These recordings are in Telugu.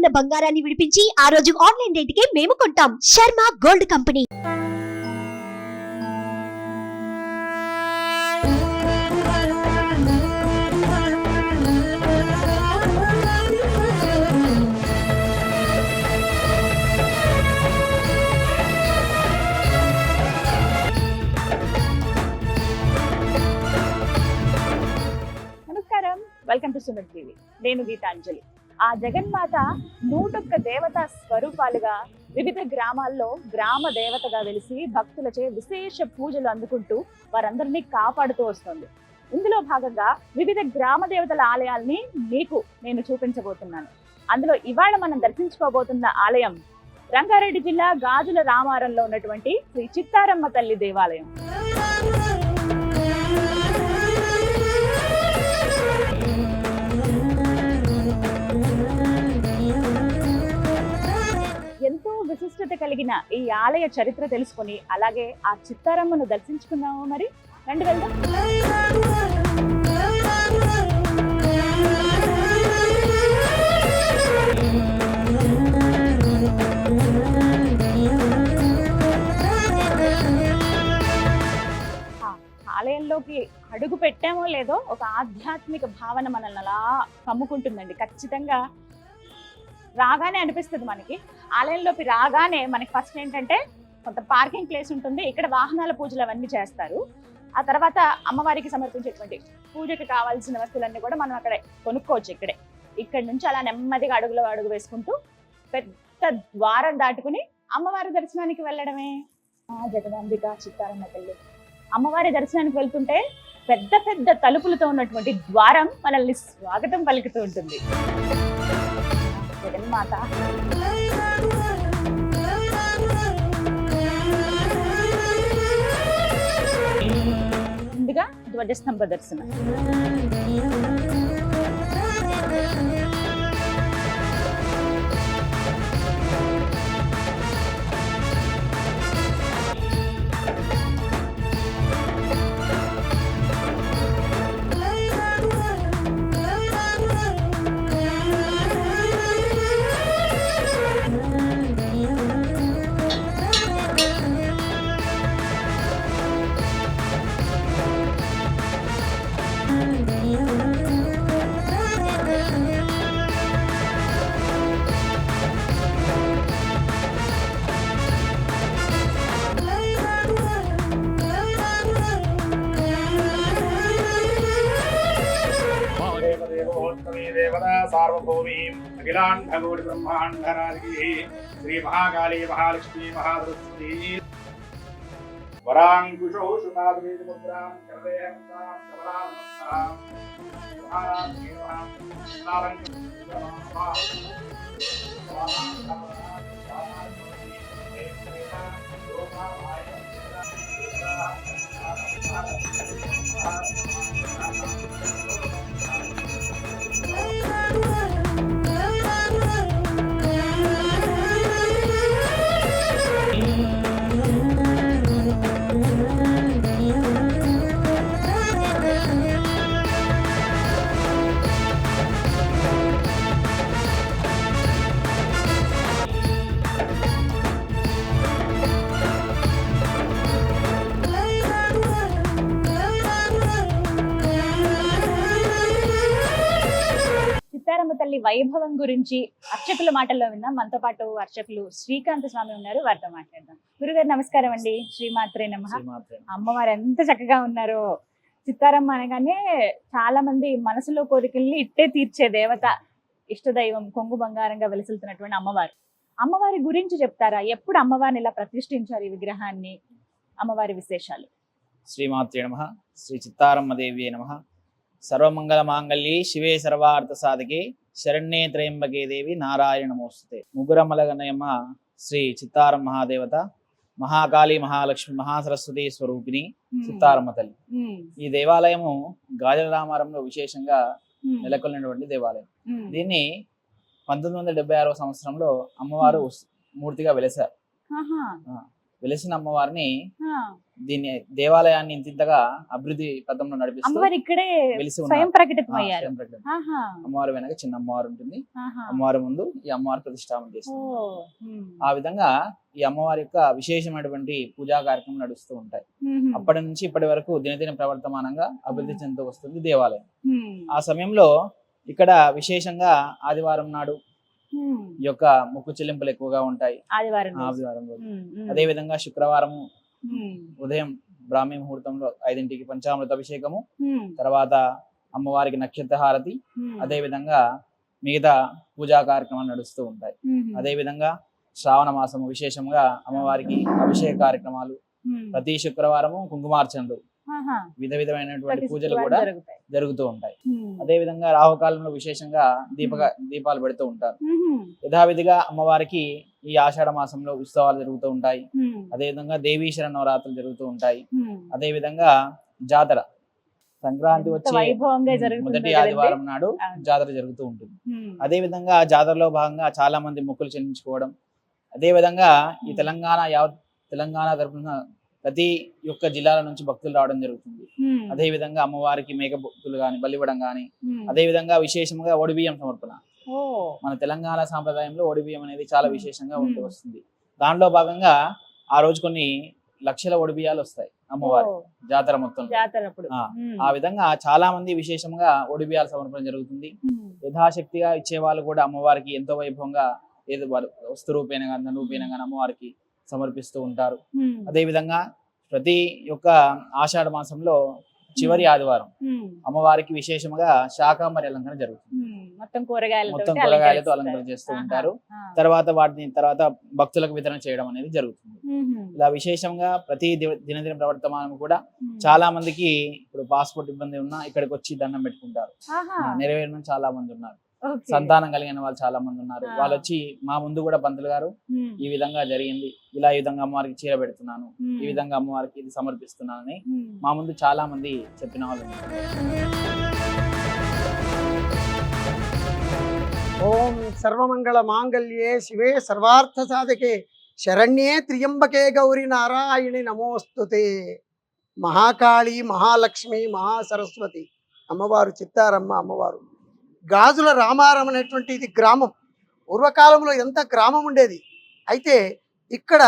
ఉన్న బంగారాన్ని విడిపించి ఆ రోజు ఆన్లైన్ రేటుకే మేము కొంటాం. Sharma gold company. నమస్కారం. Welcome to Suman TV. నేను గీతాంజలి. ఆ జగన్మాత నూటొక్క దేవతా స్వరూపాలుగా వివిధ గ్రామాల్లో గ్రామ దేవతగా వెలిసి భక్తులచే విశేష పూజలు అందుకుంటూ వారందరినీ కాపాడుతూ వస్తుంది. ఇందులో భాగంగా వివిధ గ్రామ దేవతల ఆలయాల్ని మీకు నేను చూపించబోతున్నాను. అందులో ఇవాళ మనం దర్శించుకోబోతున్న ఆలయం రంగారెడ్డి జిల్లా గాజుల రామారంలో ఉన్నటువంటి శ్రీ చిత్తారమ్మ తల్లి దేవాలయం. విశిష్టత కలిగిన ఈ ఆలయ చరిత్ర తెలుసుకొని అలాగే ఆ చిత్తారమ్మను దర్శించుకుందాము మరి. రండి వెళ్దాం. ఆలయంలోకి అడుగు పెట్టామో లేదో ఒక ఆధ్యాత్మిక భావన మనల్ని అలా కమ్ముకుంటుందండి. ఖచ్చితంగా రాగానే అనిపిస్తుంది మనకి. ఆలయంలోకి రాగానే మనకి ఫస్ట్ ఏంటంటే కొంత పార్కింగ్ ప్లేస్ ఉంటుంది. ఇక్కడ వాహనాల పూజలు అవన్నీ చేస్తారు. ఆ తర్వాత అమ్మవారికి సమర్పించేటువంటి పూజకి కావాల్సిన వస్తువులన్నీ కూడా మనం అక్కడ కొనుక్కోవచ్చు ఇక్కడే. ఇక్కడ నుంచి అలా నెమ్మదిగా అడుగులో అడుగు వేసుకుంటూ పెద్ద ద్వారం దాటుకుని అమ్మవారి దర్శనానికి వెళ్ళడమే. ఆ జగదాంబిక చిత్తారమ్మ తల్లి. అమ్మవారి దర్శనానికి వెళ్తుంటే పెద్ద పెద్ద తలుపులతో ఉన్నటువంటి ద్వారం మనల్ని స్వాగతం పలుకుతూ ఉంటుంది. అనమాట ముందుగా ధ్వజస్తంభ దర్శనం. దేవతా సార్వభౌమీం అఖిలాండకోటి బ్రహ్మాండరాజి శ్రీ మహాకాళీ మహాలక్ష్మీ మహాసరస్వతి వరాంకుశౌ వైభవం గురించి అర్చకుల మాటల్లో విన్నాం. మనతో పాటు అర్చకులు శ్రీకాంత్ స్వామి ఉన్నారు. వారితో మాట్లాడదాం. గురుగారు నమస్కారం అండి. శ్రీమాత్రే నమ. అమ్మవారు ఎంత చక్కగా ఉన్నారో. చిత్తారమ్మ అనగానే చాలా మంది మనసులో కోరికల్ని ఇట్టే తీర్చే దేవత ఇష్టదైవం కొంగు బంగారంగా వెలుసులుతున్నటువంటి అమ్మవారు. అమ్మవారి గురించి చెప్తారా? ఎప్పుడు అమ్మవారిని ఇలా ప్రతిష్ఠించారు ఈ విగ్రహాన్ని? అమ్మవారి విశేషాలు. శ్రీమాత్రే నమ. శ్రీ చిత్తారమ్మ దేవ్యే నమ. సర్వమంగళ మాంగళ్యే శివే సర్వార్థ సాధకే శరణ్యే త్రయంబకే దేవి నారాయణ నమోస్తుతే ముగ్గురమ్మలగనయమ్మ శ్రీ చిత్తారం మహాదేవత మహాకాళి మహాలక్ష్మి మహాసరస్వతి స్వరూపిణి చిత్తారమ్మ తల్లి. ఈ దేవాలయము గాజల రామారంలో విశేషంగా నెలకొల్లినటువంటి దేవాలయం. దీన్ని పంతొమ్మిది వందల డెబ్బై ఆరవ సంవత్సరంలో అమ్మవారు మూర్తిగా వెలిశారు ఆహా, వెలిసిన అమ్మవారిని ఆ, దీన్ని దేవాలయాన్ని ఇంతింతగా అభివృద్ధి పథంలో నడిపిస్తూ అమ్మవారు ఇక్కడే స్వయం అమ్మవారి వెనక చిన్న అమ్మవారు ఉంటుంది. అమ్మవారి ముందు ఈ అమ్మవారి ప్రతిష్టాపన ఉమ్. ఆ విధంగా ఈ అమ్మవారి యొక్క విశేషమైనటువంటి పూజా కార్యక్రమం నడుస్తూ ఉంటాయి. అప్పటి నుంచి ఇప్పటి వరకు దినదిన ప్రవర్తమానంగా అభివృద్ధి చెందుతూ వస్తుంది దేవాలయం. ఆ సమయంలో ఇక్కడ విశేషంగా ఆదివారం నాడు. ఈ యొక్క మొక్కు చెల్లింపులు ఎక్కువగా ఉంటాయి ఆదివారం. అదే విధంగా శుక్రవారం. ఉదయం బ్రాహ్మీ ముహూర్తంలో ఐదింటికి పంచామృత అభిషేకము. తర్వాత అమ్మవారికి నక్షత్ర హారతి. అదే విధంగా మిగతా పూజా కార్యక్రమాలు నడుస్తూ ఉంటాయి. అదే విధంగా శ్రావణ మాసము విశేషంగా అమ్మవారికి అభిషేక కార్యక్రమాలు. ప్రతి శుక్రవారము కుంకుమార్చనలు. విధ విధమైనటువంటి పూజలు కూడా జరుగుతూ ఉంటాయి. అదే విధంగా రాహుకాలంలో విశేషంగా దీపక దీపాలు పెడుతూ ఉంటారు. యథావిధిగా అమ్మవారికి ఈ ఆషాఢ మాసంలో ఉత్సవాలు జరుగుతూ ఉంటాయి. అదే విధంగా దేవీశ్వర నవరాత్రులు జరుగుతూ ఉంటాయి. అదే విధంగా జాతర సంక్రాంతి వచ్చే మొదటి? ఆదివారం నాడు. జాతర జరుగుతూ ఉంటుంది. అదే విధంగా జాతరలో భాగంగా చాలా మంది మొక్కులు చెల్లించుకోవడం అదే విధంగా ఈ. తెలంగాణ యావత్ తెలంగాణ తరపున ప్రతి ఒక్క జిల్లాల నుంచి భక్తులు రావడం జరుగుతుంది. అదే విధంగా అమ్మవారికి మేక భక్తులు గాని బలివ్వడం గాని. అదే విధంగా విశేషంగా ఒడిబియ్యం సమర్పణ మన తెలంగాణ సాంప్రదాయంలో ఒడిబియ్యం అనేది చాలా. విశేషంగా ఉంటూ. వస్తుంది దానిలో భాగంగా ఆ రోజు కొన్ని లక్షల ఒడిబియ్యాలు వస్తాయి అమ్మవారి. జాతర మొత్తం ఆ, విధంగా చాలా మంది విశేషంగా ఒడిబియ్యాల సమర్పణ జరుగుతుంది. యథాశక్తిగా ఇచ్చే వాళ్ళు కూడా అమ్మవారికి ఎంతో వైభవంగా ఏదో వస్తు రూపేణ కానీ ధన రూపేణ కానీ అమ్మవారికి సమర్పిస్తూ ఉంటారు. ఉమ్. అదే విధంగా ప్రతి యొక్క ఆషాఢ మాసంలో చివరి ఆదివారం. అమ్మవారికి విశేషంగా శాకాంబరి అలంకరణ జరుగుతుంది. మొత్తం కూరగాయలతో మొత్తం కూరగాయలతో అలంకరణ చేస్తూ ఉంటారు. తర్వాత వాటిని తర్వాత భక్తులకు వితరణ చేయడం అనేది జరుగుతుంది. ఇలా విశేషంగా ప్రతి దినదిన ప్రవర్తమానం కూడా చాలా మందికి ఇప్పుడు పాస్పోర్ట్ ఇబ్బంది ఉన్నా ఇక్కడికి వచ్చి దండం పెట్టుకుంటారు. నెరవేరిన చాలా మంది ఉన్నారు. సంతానం కలిగిన వాళ్ళు చాలా మంది ఉన్నారు. వాళ్ళు వచ్చి మా ముందు కూడా పంతులు గారు ఈ విధంగా జరిగింది. ఇలా ఈ విధంగా అమ్మవారికి చీర పెడుతున్నాను. ఈ విధంగా అమ్మవారికి ఇది సమర్పిస్తున్నానని మా ముందు చాలా మంది చెప్పిన వాళ్ళు ఉన్నారు. ఓం సర్వమంగళ మాంగళ్యే శివే సర్వార్థ సాధకే. శరణ్యే త్రియంబకే గౌరి నారాయణి నమోస్తుతే. మహాకాళి మహాలక్ష్మి మహాసరస్వతి. అమ్మవారు చిత్తారమ్మ అమ్మవారు. గాజుల రామారం అనేటువంటి ఇది గ్రామం. పూర్వకాలంలో ఎంత గ్రామం ఉండేది? అయితే ఇక్కడ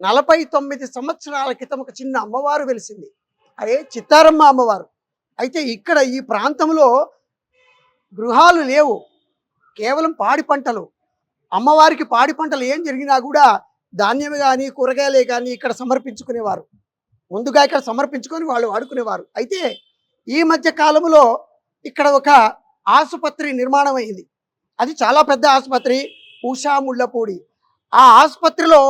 నలభై తొమ్మిది సంవత్సరాల క్రితం ఒక చిన్న అమ్మవారు వెలిసింది. అదే చిత్తారమ్మ అమ్మవారు. అయితే ఇక్కడ ఈ ప్రాంతంలో గృహాలు లేవు. కేవలం పాడి పంటలు. అమ్మవారికి పాడి పంటలు ఏం జరిగినా కూడా ధాన్యం కానీ కూరగాయలే కానీ ఇక్కడ సమర్పించుకునేవారు. ముందుగా ఇక్కడ సమర్పించుకొని వాళ్ళు వాడుకునేవారు. అయితే ఈ మధ్య కాలంలో ఇక్కడ ఒక ఆసుపత్రి నిర్మాణం అయింది అది చాలా పెద్ద ఆసుపత్రి ఉషా ముళ్ళపూడి. ఆ ఆసుపత్రిలో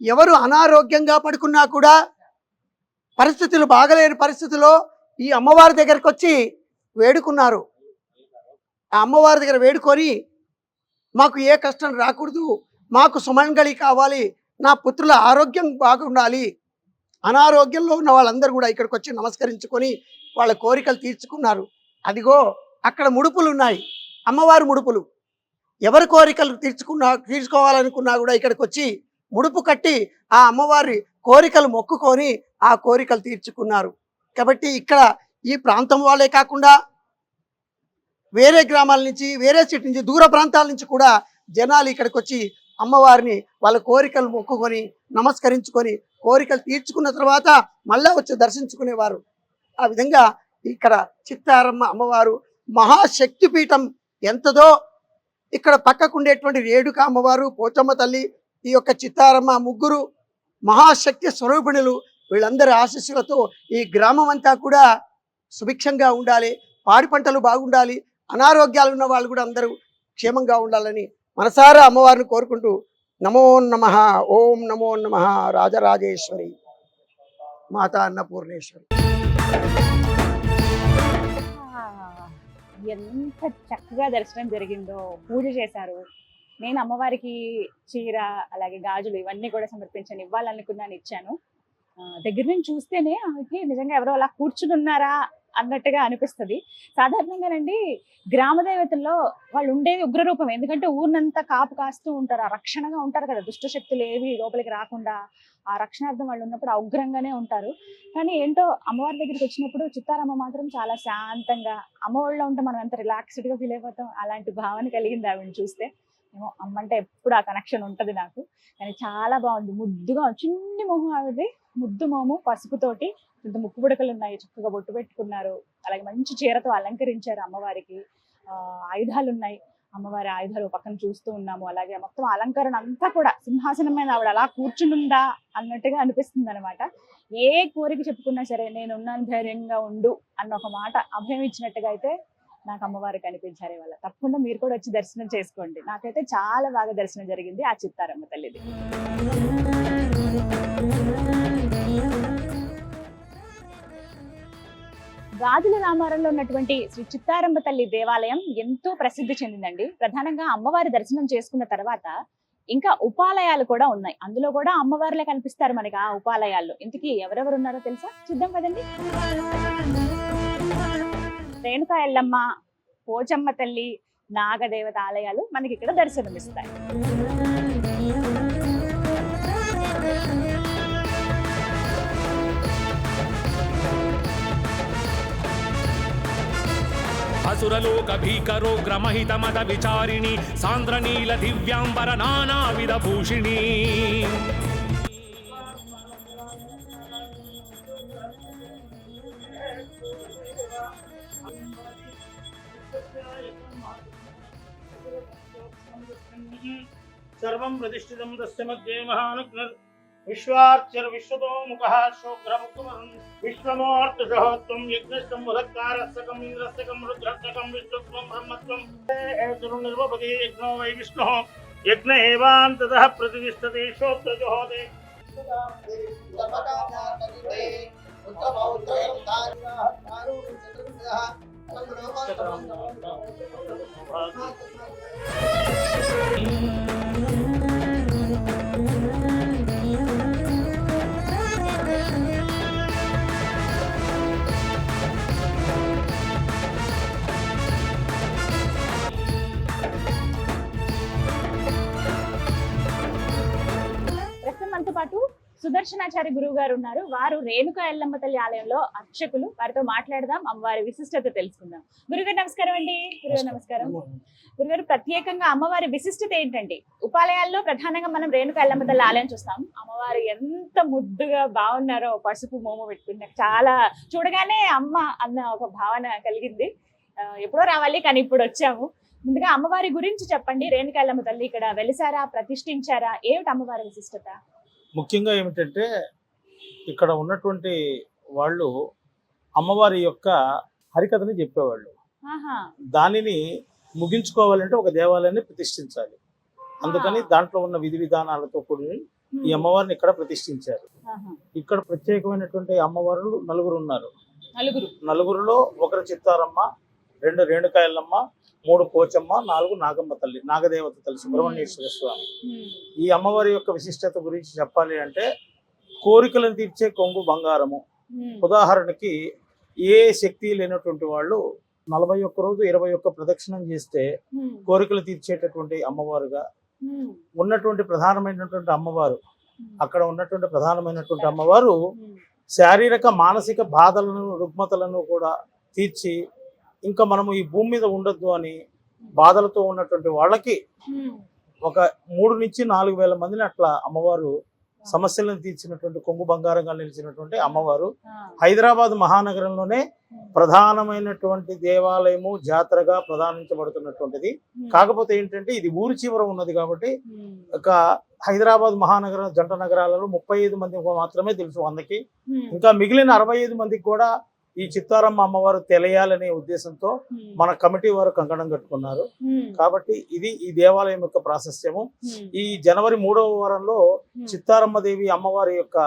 ఎవరు అనారోగ్యంగా పడుకున్నా కూడా పరిస్థితులు బాగలేని పరిస్థితిలో ఈ అమ్మవారి దగ్గరకు వచ్చి వేడుకున్నారు. ఆ అమ్మవారి దగ్గర వేడుకొని మాకు ఏ కష్టం రాకూడదు మాకు సుమంగళి కావాలి నా పుత్రుల ఆరోగ్యం బాగుండాలి. అనారోగ్యంలో ఉన్న వాళ్ళందరూ కూడా ఇక్కడికి వచ్చి నమస్కరించుకొని వాళ్ళ కోరికలు తీర్చుకున్నారు. అదిగో అక్కడ ముడుపులు ఉన్నాయి అమ్మవారి ముడుపులు. ఎవరి కోరికలు తీర్చుకున్నా తీర్చుకోవాలనుకున్నా కూడా ఇక్కడికి వచ్చి ముడుపు కట్టి ఆ అమ్మవారి కోరికలు మొక్కుకొని ఆ కోరికలు తీర్చుకున్నారు. కాబట్టి ఇక్కడ ఈ ప్రాంతం వాళ్ళే కాకుండా వేరే గ్రామాల నుంచి వేరే సిటీ నుంచి దూర ప్రాంతాల నుంచి కూడా జనాలు ఇక్కడికి వచ్చి అమ్మవారిని వాళ్ళ కోరికలు మొక్కుకొని నమస్కరించుకొని కోరికలు తీర్చుకున్న తర్వాత మళ్ళా వచ్చి దర్శించుకునేవారు. ఆ విధంగా ఇక్కడ చిత్తారమ్మ అమ్మవారు మహాశక్తి పీఠం ఎంతదో ఇక్కడ పక్కకు ఉండేటువంటి రేణుక అమ్మవారు పోచమ్మ తల్లి ఈ యొక్క చిత్తారమ్మ ముగ్గురు మహాశక్తి స్వరూపిణులు వీళ్ళందరి ఆశీస్సులతో ఈ గ్రామం అంతా కూడా సుభిక్షంగా ఉండాలి. పాడి పంటలు బాగుండాలి. అనారోగ్యాలు ఉన్న వాళ్ళు కూడా అందరూ క్షేమంగా ఉండాలని మనసారా అమ్మవారిని కోరుకుంటూ నమో నమ. ఓం నమో నమ. రాజరాజేశ్వరి. మాతా అన్నపూర్ణేశ్వరి. ఎంత చక్కగా దర్శనం జరిగిందో పూజ చేశారు. నేను అమ్మవారికి చీర అలాగే గాజులు ఇవన్నీ కూడా సమర్పించాను ఇవ్వాలనుకున్నాను ఇచ్చాను. దగ్గర నుంచి చూస్తేనే ఆమెకి నిజంగా ఎవరో అలా కూర్చుని ఉన్నారా? అన్నట్టుగా అనిపిస్తది. సాధారణంగానండి గ్రామ దేవతల్లో వాళ్ళు ఉండేది ఉగ్రరూపం. ఎందుకంటే ఊరినంతా కాపు కాస్తూ ఉంటారు. ఆ రక్షణగా ఉంటారు కదా. దుష్ట శక్తులు ఏవి లోపలికి రాకుండా ఆ రక్షణార్థం వాళ్ళు ఉన్నప్పుడు ఆ ఉగ్రంగానే ఉంటారు. కానీ ఏంటో అమ్మవారి దగ్గరికి వచ్చినప్పుడు చిత్తారమ్మ మాత్రం చాలా శాంతంగా అమ్మఒళ్ళలో ఉంటే మనం ఎంత రిలాక్స్డ్గా ఫీల్ అయిపోతాం అలాంటి భావన కలిగింది ఆవిడని చూస్తే. ఏమో అమ్మ అంటే ఎప్పుడు ఆ కనెక్షన్ ఉంటుంది నాకు. కానీ చాలా బాగుంది. ముద్దుగా చిన్ని మొహం ఆవిడది. ముద్దు మోము పసుపుతోటి ఇంత ముక్కు పుడకలు ఉన్నాయి చక్కగా బొట్టు పెట్టుకున్నారు. అలాగే మంచి చీరతో అలంకరించారు అమ్మవారికి. ఆయుధాలు ఉన్నాయి. అమ్మవారి ఆయుధాలు పక్కన చూస్తూ ఉన్నాము. అలాగే మొత్తం అలంకరణ అంతా కూడా సింహాసనం మీద ఆవిడ అలా కూర్చునుందా అన్నట్టుగా అనిపిస్తుంది అనమాట ఏ కోరిక చెప్పుకున్నా సరే నేను ఉన్నాను ధైర్యంగా ఉండు అన్న ఒక మాట అభయం ఇచ్చినట్టుగా అయితే నాకు అమ్మవారు కనిపించారు వాళ్ళ. తప్పకుండా మీరు కూడా వచ్చి దర్శనం చేసుకోండి. నాకైతే చాలా బాగా దర్శనం జరిగింది ఆ చిత్తారమ్మ తల్లిది. గాజుల రామారంలో ఉన్నటువంటి శ్రీ చిత్తారంభ తల్లి దేవాలయం ఎంతో ప్రసిద్ధి చెందిందండి. ప్రధానంగా అమ్మవారి దర్శనం చేసుకున్న తర్వాత ఇంకా ఉపాలయాలు కూడా ఉన్నాయి. అందులో కూడా అమ్మవారిలే కనిపిస్తారు మనకి ఆ ఉపాలయాల్లో. ఇంతకీ ఎవరెవరు ఉన్నారో తెలుసా? చూద్దాం కదండి రేణుకా ఎల్లమ్మ పోచమ్మ తల్లి నాగదేవత ఆలయాలు మనకి ఇక్కడ దర్శనమిస్తాయి. అసురలోక భీకరో గ్రమహిత మత విచారిణి సాంద్రనీల దివ్యాంబర నానావిధ భూషిణి. సర్వం ప్రతిష్ఠితం తస్య మధ్యే మహానగ్న विश्वार्चर विश्वतो मुखः शोग्रमुखमहं विश्वमोऽर्तुषः त्वं यज्ञस्तं मुदत्कारस्तकम् इन्द्रस्तकं रुद्रस्तकं, विष्णुत्वं, ब्रह्मत्वं। निर्वपदे यज्ञो वै विष्णुः। यज्ञ एवान्ततः प्रतिष्ठते शोत्रजुहोदे Thank you. సుదర్శనాచారి గురువు గారు ఉన్నారు. వారు రేణుక ఎల్లమ్మ తల్లి ఆలయంలో అర్చకులు. వారితో మాట్లాడదాం. అమ్మవారి విశిష్టత తెలుసుకుందాం. గురుగారు నమస్కారం అండి. గురుగారు నమస్కారం. గురుగారు ప్రత్యేకంగా అమ్మవారి విశిష్టత ఏంటండి ఉపాలయాల్లో ప్రధానంగా మనం రేణుక ఎల్లమ్మ తల్లి ఆలయం చూస్తాం. అమ్మవారు ఎంత ముద్దుగా బాగున్నారో పసుపు మోమ పెట్టుకుని నాకు చాలా చూడగానే అమ్మ అన్న ఒక భావన కలిగింది. ఎప్పుడో రావాలి కానీ ఇప్పుడు వచ్చాము. ముందుగా అమ్మవారి గురించి చెప్పండి. రేణుక ఎల్లమ్మ తల్లి ఇక్కడ వెలిసారా ప్రతిష్ఠించారా? ఏమిటి అమ్మవారి విశిష్టత? ముఖ్యంగా ఏమిటంటే ఇక్కడ ఉన్నటువంటి వాళ్ళు అమ్మవారి యొక్క హరికథని చెప్పేవాళ్ళు. దానిని ముగించుకోవాలంటే ఒక దేవాలయాన్ని ప్రతిష్ఠించాలి. అందుకని దాంట్లో ఉన్న విధి విధానాలతో కూడి ఈ అమ్మవారిని ఇక్కడ ప్రతిష్ఠించారు. ఇక్కడ ప్రత్యేకమైనటువంటి అమ్మవారు నలుగురు ఉన్నారు. నలుగురు. నలుగురులో ఒకరు చిత్తారమ్మ రెండు రేణుకాయలమ్మ మూడు పోచమ్మ నాలుగు నాగమ్మ తల్లి నాగదేవత తల్లి సుబ్రహ్మణ్యేశ్వర స్వామి ఉమ్. ఈ అమ్మవారి యొక్క విశిష్టత గురించి చెప్పాలి అంటే కోరికలను తీర్చే కొంగు బంగారము ఉమ్. ఉదాహరణకి ఏ శక్తి లేనటువంటి వాళ్ళు నలభై ఒక్క రోజు ఇరవై ఒక్క ప్రదక్షిణం చేస్తే. కోరికలు తీర్చేటటువంటి అమ్మవారుగా. ఉన్నటువంటి ప్రధానమైనటువంటి అమ్మవారు అక్కడ ఉన్నటువంటి ప్రధానమైనటువంటి అమ్మవారు. శారీరక మానసిక బాధలను రుగ్మతలను కూడా తీర్చి ఇంకా మనము ఈ భూమి మీద ఉండొద్దు అని బాధలతో ఉన్నటువంటి వాళ్ళకి. ఒక మూడు నుంచి నాలుగు వేల మందిని అట్లా అమ్మవారు సమస్యలను తీర్చినటువంటి కొంగు బంగారంగా నిలిచినటువంటి అమ్మవారు. హైదరాబాద్ మహానగరంలోనే ప్రధానమైనటువంటి దేవాలయము జాతరగా ప్రధానించబడుతున్నటువంటిది. కాకపోతే ఏంటంటే ఇది ఊరి చివర ఉన్నది కాబట్టి. ఒక హైదరాబాద్ మహానగరం జంట నగరాలలో ముప్పై ఐదు మంది మాత్రమే తెలుసు వందకి. ఇంకా మిగిలిన అరవై ఐదు మందికి కూడా ఈ చిత్తారమ్మ అమ్మవారు తెలియాలనే ఉద్దేశంతో. మన కమిటీ వారు కంకణం కట్టుకున్నారు. కాబట్టి ఇది ఈ దేవాలయం యొక్క ప్రాశస్త్యము. ఈ జనవరి మూడవ వారంలో. చిత్తారమ్మ దేవి అమ్మవారి యొక్క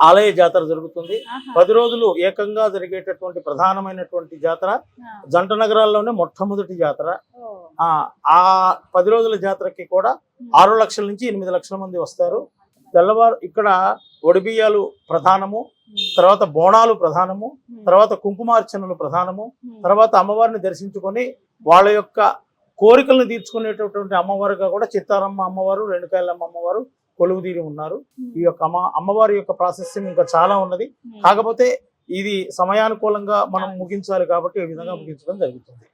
ఆలయ జాతర జరుగుతుంది. పది రోజులు ఏకంగా జరిగేటటువంటి ప్రధానమైనటువంటి జాతర. జంట నగరాల్లోనే మొట్టమొదటి జాతర. ఆ ఆ పది రోజుల జాతరకి కూడా. ఆరు లక్షల నుంచి ఎనిమిది లక్షల మంది వస్తారు తెల్లవారు ఇక్కడ ఒడిబియ్యాలు ప్రధానము తర్వాత బోనాలు ప్రధానము తర్వాత కుంకుమార్చనలు ప్రధానము తర్వాత అమ్మవారిని దర్శించుకొని వాళ్ళ యొక్క కోరికలను తీర్చుకునేటటువంటి అమ్మవారుగా కూడా చిత్తారమ్మ అమ్మవారు రేణుకాయలమ్మ అమ్మవారు కొలువుదీరి ఉన్నారు. ఈ యొక్క అమ్మ అమ్మవారి యొక్క ప్రాసెసింగ్ ఇంకా చాలా ఉన్నది. కాకపోతే ఇది సమయానుకూలంగా మనం ముగించాలి కాబట్టి ఈ విధంగా ముగించడం జరుగుతుంది.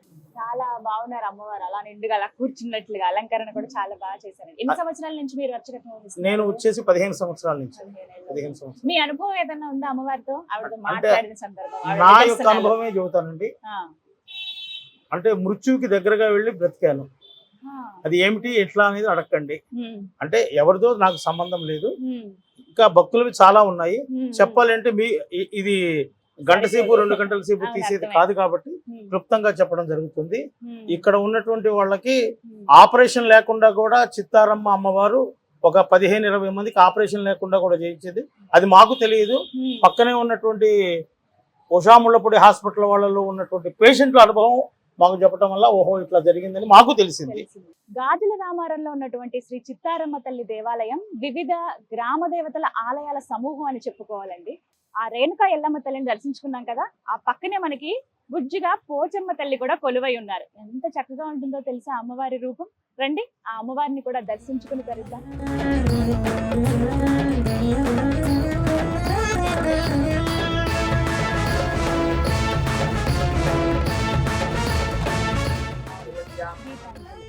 చాలా బాగున్నారు అమ్మవారు. అలా నిండుగా అలా కూర్చున్నట్లుగా అలంకరణ కూడా చాలా బాగా చేశారండి. ఎన్ని సంవత్సరాల నుంచి మీరు? నేను వచ్చేసి పదిహేను సంవత్సరాల నుంచి. పదిహేను. సంవత్సరాలు. మీ అనుభవం ఏదైనా ఉందా అమ్మవారితో? ఆవిడతో మాట్లాడిన సందర్భం నా యొక్క? అనుభవమే చెబుతానండి. అంటే మృత్యువుకి దగ్గరగా వెళ్ళి బ్రతికాను. అది ఏమిటి ఎట్లా అనేది అడగండి అంటే ఎవరిదో నాకు సంబంధం లేదు. ఇంకా భక్తులవి చాలా ఉన్నాయి. చెప్పాలంటే మీ ఇది గంట సేపు రెండు గంటల సేపు తీసేది. కాదు కాబట్టి క్లుప్తంగా చెప్పడం జరుగుతుంది. ఇక్కడ ఉన్నటువంటి వాళ్ళకి ఆపరేషన్ లేకుండా కూడా చిత్తారమ్మ అమ్మవారు ఒక పదిహేను ఇరవై మందికి ఆపరేషన్ లేకుండా కూడా చేయించేది. అది మాకు తెలియదు. పక్కనే ఉన్నటువంటి ఉషాముళ్ళపూడి హాస్పిటల్ వాళ్ళలో ఉన్నటువంటి పేషెంట్ల అనుభవం మాకు చెప్పడం వల్ల ఓహో ఇట్లా జరిగిందని మాకు తెలిసింది. గాజుల రామారంలో ఉన్నటువంటి శ్రీ చిత్తారమ్మ తల్లి దేవాలయం వివిధ గ్రామ దేవతల ఆలయాల సమూహం అని చెప్పుకోవాలండి. ఆ రేణుకా ఎల్లమ్మ తల్లిని దర్శించుకున్నాం కదా ఆ పక్కనే మనకి బుజ్జిగా పోచమ్మ తల్లి కూడా కొలువై ఉన్నారు. ఎంత చక్కగా ఉంటుందో తెలుసా అమ్మవారి రూపం? రండి ఆ అమ్మవారిని కూడా దర్శించుకుని తరిద్దాం.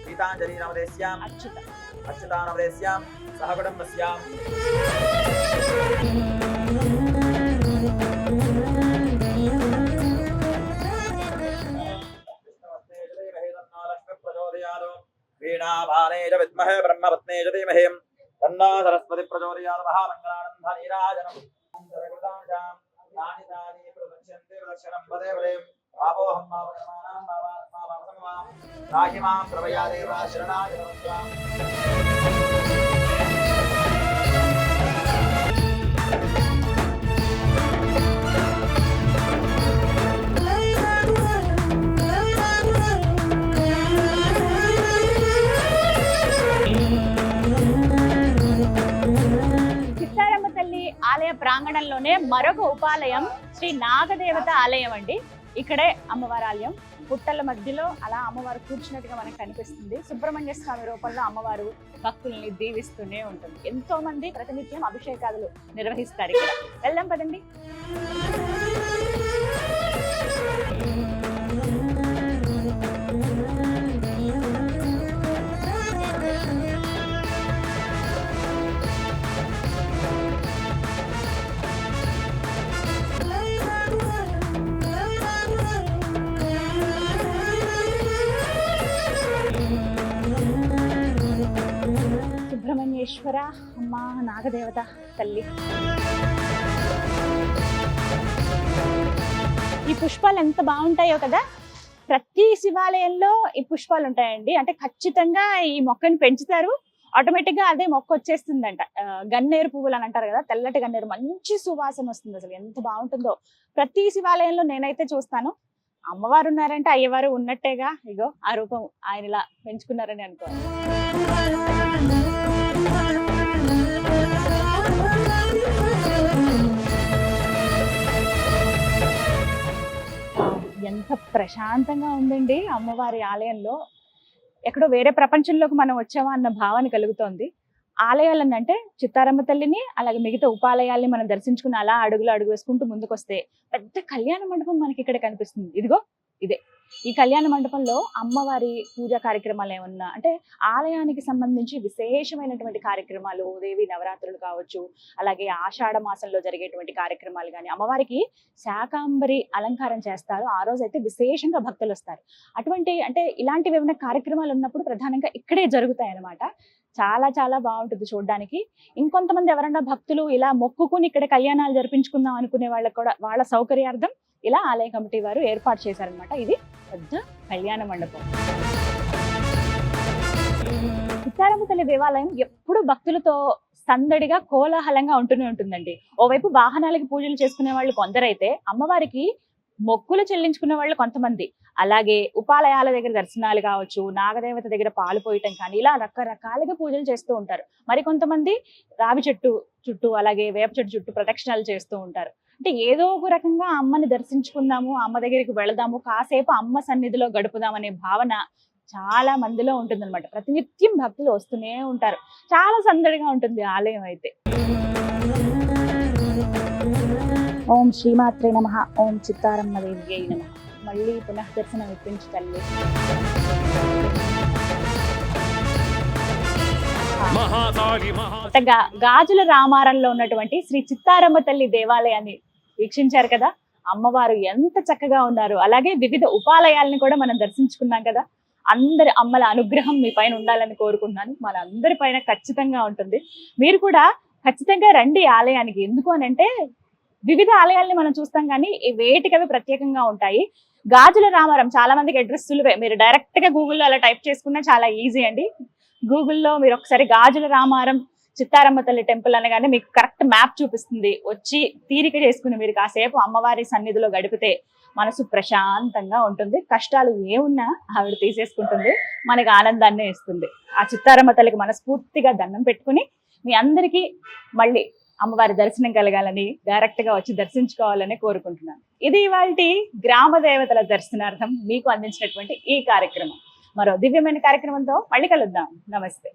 గీతాంజలి నవదేశ్యాం అచ్యుత. అచ్యుతా నవదేశ్యాం సహకుటుంబస్యాం వీణాపానే చ విద్మహే బ్రహ్మపత్నే చ ధీమహి తన్నా సరస్వతి ప్రచోదయాత్ మహామంగళానంద నీరాజనం సర్వకృతాంశాం తాని తాని ప్రదక్ష్యంతే ప్రదక్షిణం పదే పదే ఆపోహం మావనమానాం మావాత్మా మామసమమాం రాహి మాం ప్రవయా దేవా శరణాయ నమస్కారం చిత్తారమ్మ ఆలయ ప్రాంగణంలోనే మరొక ఉపాలయం శ్రీ నాగదేవత ఆలయం అండి. ఇక్కడే అమ్మవారి ఆలయం పుట్టల మధ్యలో అలా అమ్మవారు కూర్చున్నట్టుగా మనకు కనిపిస్తుంది. సుబ్రహ్మణ్య స్వామి రూపంలో అమ్మవారు భక్తుల్ని దీవిస్తూనే ఉంటుంది. ఎంతో మంది ప్రతినిత్యం అభిషేకాలు నిర్వహిస్తారు. ఇక్కడ వెళ్దాం పదండి. సుబ్రహ్మణ్యేశ్వర అమ్మ నాగదేవత తల్లి ఈ పుష్పాలు ఎంత బాగుంటాయో కదా ప్రతి శివాలయంలో ఈ పుష్పాలు ఉంటాయండి అంటే ఖచ్చితంగా ఈ మొక్కని పెంచుతారు ఆటోమేటిక్గా అదే మొక్క వచ్చేస్తుందంట గన్నేరు పువ్వులు అని అంటారు కదా తెల్లటి గన్నేరు మంచి సువాసన వస్తుంది అసలు ఎంత బాగుంటుందో ప్రతి శివాలయంలో నేనైతే చూస్తాను అమ్మవారు ఉన్నారంటే అయ్యవారు ఉన్నట్టేగా ఇగో ఆ రూపం ఆయన ఇలా పెంచుకున్నారని అనుకో ఎంత ప్రశాంతంగా ఉందండి అమ్మవారి ఆలయంలో. ఎక్కడో వేరే ప్రపంచంలోకి మనం వచ్చామా అన్న భావన కలుగుతోంది. ఆలయాలను అంటే చిత్తారమ్మ తల్లిని అలాగే మిగతా ఉపాలయాల్ని మనం దర్శించుకుని అలా అడుగులు అడుగు వేసుకుంటూ ముందుకు వస్తే పెద్ద కళ్యాణ మండపం మనకి ఇక్కడ కనిపిస్తుంది. ఇదిగో ఇదే. ఈ కళ్యాణ మండపంలో అమ్మవారి పూజా కార్యక్రమాలు ఏమన్నా అంటే ఆలయానికి సంబంధించి విశేషమైనటువంటి కార్యక్రమాలు దేవి నవరాత్రులు కావచ్చు అలాగే ఆషాఢ మాసంలో జరిగేటువంటి కార్యక్రమాలు కానీ అమ్మవారికి శాకాంబరి అలంకారం చేస్తారు. ఆ రోజు అయితే విశేషంగా భక్తులు వస్తారు అటువంటి అంటే ఇలాంటివి ఏమైనా కార్యక్రమాలు ఉన్నప్పుడు ప్రధానంగా ఇక్కడే జరుగుతాయి అన్నమాట చాలా చాలా బాగుంటుంది చూడడానికి. ఇంకొంతమంది ఎవరన్నా భక్తులు ఇలా మొక్కుకుని ఇక్కడ కళ్యాణాలు జరిపించుకుందాం అనుకునే వాళ్ళకి కూడా వాళ్ళ సౌకర్యార్థం ఇలా ఆలయ కమిటీ వారు ఏర్పాటు చేశారనమాట ఇది పెద్ద కళ్యాణ మండపం. చిత్తారమ్మ తల్లి దేవాలయం ఎప్పుడు భక్తులతో సందడిగా కోలాహలంగా ఉంటూనే ఉంటుందండి. ఓవైపు వాహనాలకి పూజలు చేసుకునే వాళ్ళు కొందరైతే అమ్మవారికి మొక్కులు చెల్లించుకునే వాళ్ళు కొంతమంది. అలాగే ఉపాలయాల దగ్గర దర్శనాలు కావచ్చు నాగదేవత దగ్గర పాలు పోయటం కానీ ఇలా రకరకాలుగా పూజలు చేస్తూ ఉంటారు. మరి కొంతమంది రావి చెట్టు చుట్టూ అలాగే వేప చెట్టు చుట్టూ ప్రదక్షిణాలు చేస్తూ ఉంటారు. అంటే ఏదో ఒక రకంగా అమ్మని దర్శించుకుందాము అమ్మ దగ్గరికి వెళదాము కాసేపు అమ్మ సన్నిధిలో గడుపుదాం అనే భావన చాలా మందిలో ఉంటుందన్నమాట. ప్రతినిత్యం భక్తులు వస్తూనే ఉంటారు. చాలా సందడిగా ఉంటుంది ఆలయం అయితే. ఓం శ్రీమాత్రే నమ. ఓం చిత్తారమ్మ దేవి నమ. మళ్ళీ పునః దర్శనం ఇప్పించి తల్లి గాజుల రామారంలో ఉన్నటువంటి శ్రీ చిత్తారమ్మ తల్లి దేవాలయాన్ని వీక్షించారు కదా. అమ్మవారు ఎంత చక్కగా ఉన్నారు. అలాగే వివిధ ఉపాలయాలను కూడా మనం దర్శించుకున్నాం కదా. అందరి అమ్మల అనుగ్రహం మీ పైన ఉండాలని కోరుకుంటున్నాను. మన అందరి పైన ఖచ్చితంగా ఉంటుంది. మీరు కూడా ఖచ్చితంగా రండి ఆలయానికి. ఎందుకు అని అంటే వివిధ ఆలయాల్ని మనం చూస్తాం కానీ ఈ వేటికవి ప్రత్యేకంగా ఉంటాయి. గాజుల రామారం చాలా మందికి అడ్రస్ సులువే. మీరు డైరెక్ట్గా గూగుల్లో అలా టైప్ చేసుకున్నా చాలా ఈజీ అండి. గూగుల్లో మీరు ఒకసారి గాజుల రామారం చిత్తారమ్మ తల్లి టెంపుల్ అనగానే మీకు కరెక్ట్ మ్యాప్ చూపిస్తుంది. వచ్చి తీరిక చేసుకుని మీరు కాసేపు అమ్మవారి సన్నిధిలో గడిపితే మనసు ప్రశాంతంగా ఉంటుంది. కష్టాలు ఏమున్నా ఆవిడ తీసేసుకుంటుంది. మనకి ఆనందాన్ని ఇస్తుంది. ఆ చిత్తారమ్మ తల్లికి మనస్ఫూర్తిగా దండం పెట్టుకుని మీ అందరికీ మళ్ళీ అమ్మవారి దర్శనం కలగాలని డైరెక్ట్గా వచ్చి దర్శించుకోవాలని కోరుకుంటున్నాను. ఇది ఇవాళ గ్రామ దేవతల దర్శనార్థం మీకు అందించినటువంటి ఈ కార్యక్రమం. మరో దివ్యమైన కార్యక్రమంతో మళ్ళీ కలుద్దాం. నమస్తే.